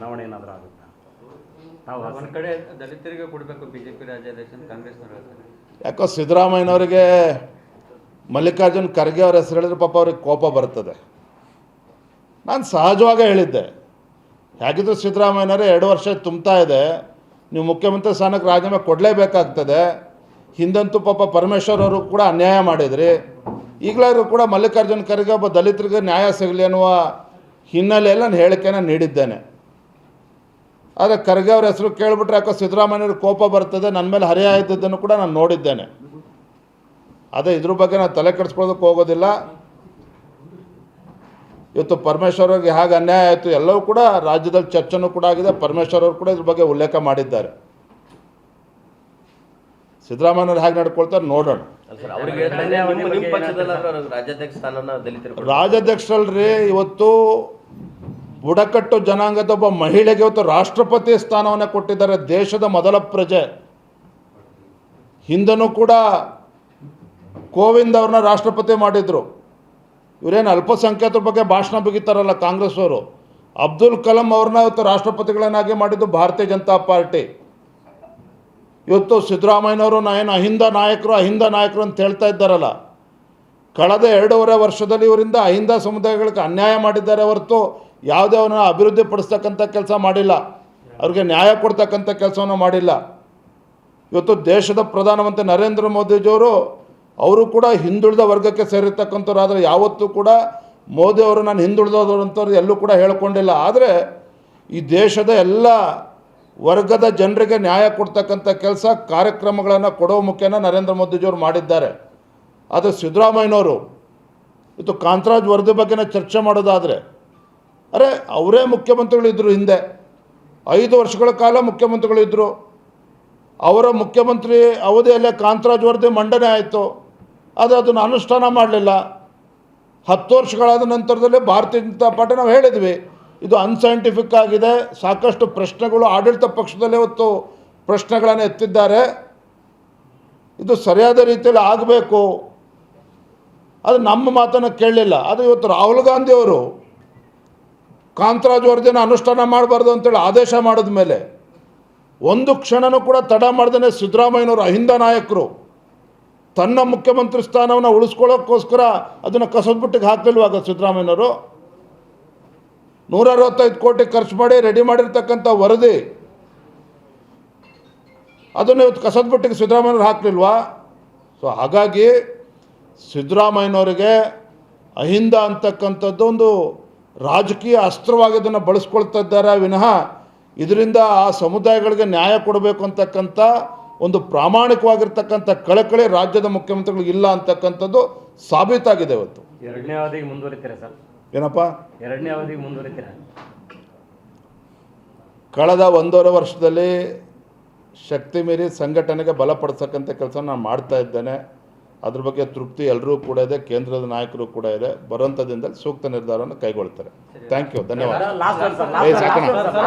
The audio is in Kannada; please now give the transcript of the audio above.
ಚುನಾವಣೆ ಏನಾದರೂ ಆಗುತ್ತಾ? ತಾವು ಒಂದು ಕಡೆ ದಲಿತರಿಗೆ ಕೊಡಬೇಕು ಬಿಜೆಪಿ ರಾಜ್ಯಾಧ್ಯಕ್ಷ ಕಾಂಗ್ರೆಸ್ ಕಾಂಗ್ರೆಸ್ನವ್ರು ಯಾಕೋ ಸಿದ್ದರಾಮಯ್ಯನವರಿಗೆ ಮಲ್ಲಿಕಾರ್ಜುನ್ ಖರ್ಗೆ ಅವ್ರ ಹೆಸರು ಹೇಳಿದ್ರೆ ಪಾಪ ಅವ್ರಿಗೆ ಕೋಪ ಬರ್ತದೆ. ನಾನು ಸಹಜವಾಗೇ ಹೇಳಿದ್ದೆ. ಹೇಗಿದ್ರು ಸಿದ್ದರಾಮಯ್ಯನವರೇ ಎರಡು ವರ್ಷ ತುಂಬ್ತಾ ಇದೆ. ನೀವು ಮುಖ್ಯಮಂತ್ರಿ ಸ್ಥಾನಕ್ಕೆ ರಾಜೀನಾಮೆ ಕೊಡಲೇಬೇಕಾಗ್ತದೆ. ಹಿಂದಂತೂ ಪಾಪ ಪರಮೇಶ್ವರ್ ಅವರು ಕೂಡ ಅನ್ಯಾಯ ಮಾಡಿದ್ರಿ. ಈಗಲಾದ್ರೂ ಕೂಡ ಮಲ್ಲಿಕಾರ್ಜುನ್ ಖರ್ಗೆ ಒಬ್ಬ ದಲಿತರಿಗೆ ನ್ಯಾಯ ಸಿಗಲಿ ಅನ್ನುವ ಹಿನ್ನೆಲೆಯಲ್ಲಿ ನಾನು ಹೇಳಿಕೆನ ನೀಡಿದ್ದೇನೆ. ಆದರೆ ಖರ್ಗೆ ಅವ್ರ ಹೆಸರು ಕೇಳಿಬಿಟ್ರೆ ಯಾಕೋ ಸಿದ್ದರಾಮಯ್ಯವ್ರ ಕೋಪ ಬರ್ತದೆ ನನ್ನ ಮೇಲೆ ಹರಿಯ ಇದ್ದದ್ದನ್ನು ಕೂಡ ನಾನು ನೋಡಿದ್ದೇನೆ. ಅದೇ ಇದ್ರ ಬಗ್ಗೆ ನಾನು ತಲೆ ಕೆಡಿಸ್ಕೊಳ್ಳೋದಕ್ಕೆ ಹೋಗೋದಿಲ್ಲ. ಇವತ್ತು ಪರಮೇಶ್ವರ್ ಅವ್ರಿಗೆ ಹೇಗೆ ಅನ್ಯಾಯ ಆಯಿತು ಎಲ್ಲವೂ ಕೂಡ ರಾಜ್ಯದಲ್ಲಿ ಚರ್ಚೆನೂ ಕೂಡ ಆಗಿದೆ ಪರಮೇಶ್ವರ್ ಅವರು ಕೂಡ ಇದ್ರ ಬಗ್ಗೆ ಉಲ್ಲೇಖ ಮಾಡಿದ್ದಾರೆ. ಸಿದ್ದರಾಮಯ್ಯವ್ರು ಹೇಗೆ ನಡ್ಕೊಳ್ತಾರೆ ನೋಡೋಣ. ರಾಜ್ಯಾಧ್ಯಕ್ಷರಲ್ರಿ ಇವತ್ತು ಬುಡಕಟ್ಟು ಜನಾಂಗದ ಒಬ್ಬ ಮಹಿಳೆಗೆ ಇವತ್ತು ರಾಷ್ಟ್ರಪತಿ ಸ್ಥಾನವನ್ನು ಕೊಟ್ಟಿದ್ದಾರೆ, ದೇಶದ ಮೊದಲ ಪ್ರಜೆ. ಹಿಂದನೂ ಕೂಡ ಕೋವಿಂದ್ ಅವ್ರನ್ನ ರಾಷ್ಟ್ರಪತಿ ಮಾಡಿದರು. ಇವರೇನು ಅಲ್ಪಸಂಖ್ಯಾತರ ಬಗ್ಗೆ ಭಾಷಣ ಬಿಗಿತಾರಲ್ಲ ಕಾಂಗ್ರೆಸ್ ಅವರು. ಅಬ್ದುಲ್ ಕಲಾಂ ಅವ್ರನ್ನ ಇವತ್ತು ರಾಷ್ಟ್ರಪತಿಗಳನ್ನಾಗಿ ಮಾಡಿದ್ದು ಭಾರತೀಯ ಜನತಾ ಪಾರ್ಟಿ. ಇವತ್ತು ಸಿದ್ದರಾಮಯ್ಯನವರು ನಾನು ಅಹಿಂದ ನಾಯಕರು ಅಹಿಂದ ನಾಯಕರು ಅಂತ ಹೇಳ್ತಾ ಇದ್ದಾರಲ್ಲ. ಕಳೆದ ಎರಡೂವರೆ ವರ್ಷದಲ್ಲಿ ಇವರಿಂದ ಅಹಿಂದ ಸಮುದಾಯಗಳಿಗೆ ಅನ್ಯಾಯ ಮಾಡಿದ್ದಾರೆ ಹೊರತು ಯಾವುದೇ ಅವನ ಅಭಿವೃದ್ಧಿ ಪಡಿಸ್ತಕ್ಕಂಥ ಕೆಲಸ ಮಾಡಿಲ್ಲ. ಅವ್ರಿಗೆ ನ್ಯಾಯ ಕೊಡ್ತಕ್ಕಂಥ ಕೆಲಸವನ್ನು ಮಾಡಿಲ್ಲ. ಇವತ್ತು ದೇಶದ ಪ್ರಧಾನಮಂತ್ರಿ ನರೇಂದ್ರ ಮೋದಿಜಿಯವರು, ಅವರು ಕೂಡ ಹಿಂದುಳಿದ ವರ್ಗಕ್ಕೆ ಸೇರಿರ್ತಕ್ಕಂಥವ್ರು ಆದರೆ ಯಾವತ್ತೂ ಕೂಡ ಮೋದಿ ಅವರು ನಾನು ಹಿಂದುಳಿದವರು ಅಂತವ್ರು ಎಲ್ಲೂ ಕೂಡ ಹೇಳ್ಕೊಂಡಿಲ್ಲ. ಆದರೆ ಈ ದೇಶದ ಎಲ್ಲ ವರ್ಗದ ಜನರಿಗೆ ನ್ಯಾಯ ಕೊಡ್ತಕ್ಕಂಥ ಕೆಲಸ, ಕಾರ್ಯಕ್ರಮಗಳನ್ನು ಕೊಡೋ ಮುಖೇನ ನರೇಂದ್ರ ಮೋದಿಜಿಯವರು ಮಾಡಿದ್ದಾರೆ. ಆದರೆ ಸಿದ್ದರಾಮಯ್ಯನವರು ಇದು ಕಾಂತರಾಜ್ ವರದಿ ಬಗ್ಗೆನೇ ಚರ್ಚೆ ಮಾಡೋದಾದರೆ ಅರೆ ಅವರೇ ಮುಖ್ಯಮಂತ್ರಿಗಳಿದ್ದರು ಹಿಂದೆ. ಐದು ವರ್ಷಗಳ ಕಾಲ ಮುಖ್ಯಮಂತ್ರಿಗಳಿದ್ದರು ಅವರ ಮುಖ್ಯಮಂತ್ರಿ ಅವಧಿಯಲ್ಲೇ ಕಾಂತರಾಜ್ ವರದಿ ಮಂಡನೆ ಆಯಿತು. ಆದರೆ ಅದನ್ನು ಅನುಷ್ಠಾನ ಮಾಡಲಿಲ್ಲ. ಹತ್ತು ವರ್ಷಗಳಾದ ನಂತರದಲ್ಲಿ ಭಾರತೀಯ ಜನತಾ ಪಾರ್ಟಿ ನಾವು ಹೇಳಿದ್ವಿ. ಇದು ಅನ್ಸೈಂಟಿಫಿಕ್ ಆಗಿದೆ. ಸಾಕಷ್ಟು ಪ್ರಶ್ನೆಗಳು ಆಡಳಿತ ಪಕ್ಷದಲ್ಲೇ ಇವತ್ತು ಪ್ರಶ್ನೆಗಳನ್ನು ಎತ್ತಿದ್ದಾರೆ. ಇದು ಸರಿಯಾದ ರೀತಿಯಲ್ಲಿ ಆಗಬೇಕು. ಅದು ನಮ್ಮ ಮಾತನ್ನು ಕೇಳಲಿಲ್ಲ. ಅದು ಇವತ್ತು ರಾಹುಲ್ ಗಾಂಧಿ ಅವರು ಕಾಂತರಾಜ್ ವರದಿನ ಅನುಷ್ಠಾನ ಮಾಡಬಾರ್ದು ಅಂತೇಳಿ ಆದೇಶ ಮಾಡಿದ ಮೇಲೆ ಒಂದು ಕ್ಷಣನೂ ಕೂಡ ತಡ ಮಾಡ್ದೇ ಸಿದ್ದರಾಮಯ್ಯನವರು ಅಹಿಂದ ನಾಯಕರು. ತನ್ನ ಮುಖ್ಯಮಂತ್ರಿ ಸ್ಥಾನವನ್ನು ಉಳಿಸ್ಕೊಳ್ಳೋಕ್ಕೋಸ್ಕರ ಅದನ್ನು ಕಸದ್ಬಿಟ್ಟಿಗೆ ಹಾಕಲಿಲ್ವಾಗ ಸಿದ್ದರಾಮಯ್ಯನವರು? ನೂರ ಅರವತ್ತೈದು ಕೋಟಿ ಖರ್ಚು ಮಾಡಿ ರೆಡಿ ಮಾಡಿರ್ತಕ್ಕಂಥ ವರದಿ. ಅದನ್ನು ಇವತ್ತು ಕಸದ್ಬಿಟ್ಟಿಗೆ ಸಿದ್ದರಾಮಯ್ಯನವ್ರು ಹಾಕಲಿಲ್ವಾ? ಸೊ ಹಾಗಾಗಿ ಸಿದ್ದರಾಮಯ್ಯನವರಿಗೆ ಅಹಿಂದ ಅಂತಕ್ಕಂಥದ್ದು ಒಂದು ರಾಜಕೀಯ ಅಸ್ತ್ರವಾಗಿ ಅದನ್ನು ಬಳಸ್ಕೊಳ್ತಾ ಇದ್ದಾರೆ ವಿನಃ ಇದರಿಂದ ಆ ಸಮುದಾಯಗಳಿಗೆ ನ್ಯಾಯ ಕೊಡಬೇಕು ಅಂತಕ್ಕಂಥ ಒಂದು ಪ್ರಾಮಾಣಿಕವಾಗಿರ್ತಕ್ಕಂಥ ಕಳಕಳಿ ರಾಜ್ಯದ ಮುಖ್ಯಮಂತ್ರಿಗಳಿಗೆ ಇಲ್ಲ ಅಂತಕ್ಕಂಥದ್ದು ಸಾಬೀತಾಗಿದೆ ಇವತ್ತು. ಎರಡನೇ ಅವಧಿಗೆ ಮುಂದುವರಿತೀರಾ ಸರ್? ಏನಪ್ಪ? ಎರಡನೇ ಅವಧಿಗೆ ಮುಂದುವರಿತೀರಾ? ಕಳೆದ ಒಂದೂವರೆ ವರ್ಷದಲ್ಲಿ ಶಕ್ತಿ ಮೀರಿ ಸಂಘಟನೆಗೆ ಬಲಪಡಿಸ್ತಕ್ಕಂಥ ಕೆಲಸ ನಾನು ಮಾಡ್ತಾ ಇದ್ದೇನೆ. ಅದ್ರ ಬಗ್ಗೆ ತೃಪ್ತಿ ಎಲ್ಲರೂ ಕೂಡ ಇದೆ ಕೇಂದ್ರದ ನಾಯಕರು ಕೂಡ ಇದೆ. ಬರುವಂತದಿಂದ ದಿನದಲ್ಲಿ ಸೂಕ್ತ ನಿರ್ಧಾರವನ್ನು ಕೈಗೊಳ್ತಾರೆ. ಥ್ಯಾಂಕ್ ಯು ಧನ್ಯವಾದ.